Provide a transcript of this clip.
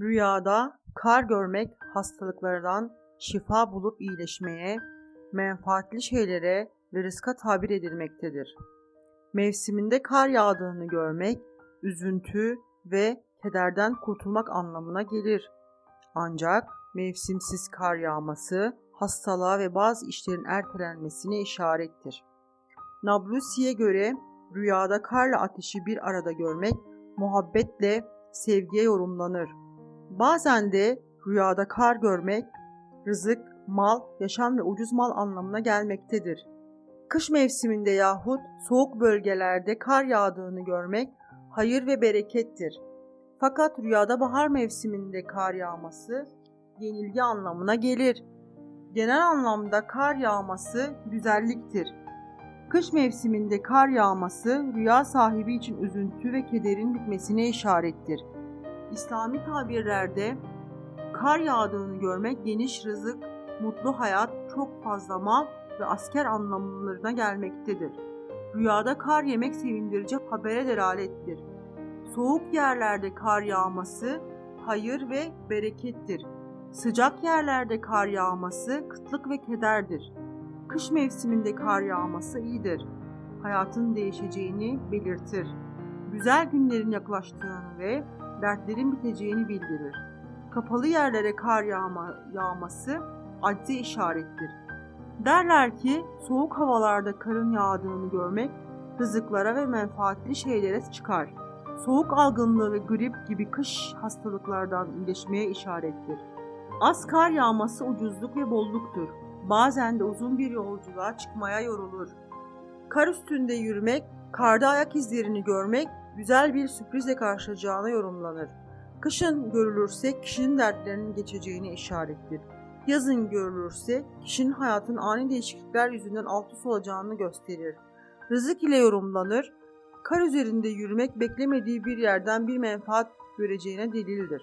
Rüyada kar görmek hastalıklardan şifa bulup iyileşmeye, menfaatli şeylere ve rızka tabir edilmektedir. Mevsiminde kar yağdığını görmek, üzüntü ve kederden kurtulmak anlamına gelir. Ancak mevsimsiz kar yağması hastalığa ve bazı işlerin ertelenmesine işarettir. Nablusi'ye göre rüyada karla ateşi bir arada görmek muhabbetle sevgiye yorumlanır. Bazen de rüyada kar görmek rızık, mal, yaşam ve ucuz mal anlamına gelmektedir. Kış mevsiminde yahut soğuk bölgelerde kar yağdığını görmek hayır ve berekettir. Fakat rüyada bahar mevsiminde kar yağması yenilgi anlamına gelir. Genel anlamda kar yağması güzelliktir. Kış mevsiminde kar yağması rüya sahibi için üzüntü ve kederin bitmesine işarettir. İslami tabirlerde kar yağdığını görmek geniş rızık, mutlu hayat, çok fazla mal ve asker anlamlarına gelmektedir. Rüyada kar yemek sevindirici habere delalettir. Soğuk yerlerde kar yağması hayır ve berekettir. Sıcak yerlerde kar yağması kıtlık ve kederdir. Kış mevsiminde kar yağması iyidir. Hayatın değişeceğini belirtir. Güzel günlerin yaklaştığını ve dertlerin biteceğini bildirir. Kapalı yerlere kar yağma, yağması acze işarettir. Derler ki soğuk havalarda karın yağdığını görmek rızıklara ve menfaatli şeylere çıkar. Soğuk algınlığı ve grip gibi kış hastalıklardan iyileşmeye işarettir. Az kar yağması ucuzluk ve bolluktur. Bazen de uzun bir yolculuğa çıkmaya yorulur. Kar üstünde yürümek, karda ayak izlerini görmek güzel bir sürprizle karşılayacağına yorumlanır. Kışın görülürse kişinin dertlerinin geçeceğini işarettir. Yazın görülürse kişinin hayatın ani değişiklikler yüzünden alt üst olacağını gösterir. Rızık ile yorumlanır. Kar üzerinde yürümek beklemediği bir yerden bir menfaat göreceğine delildir.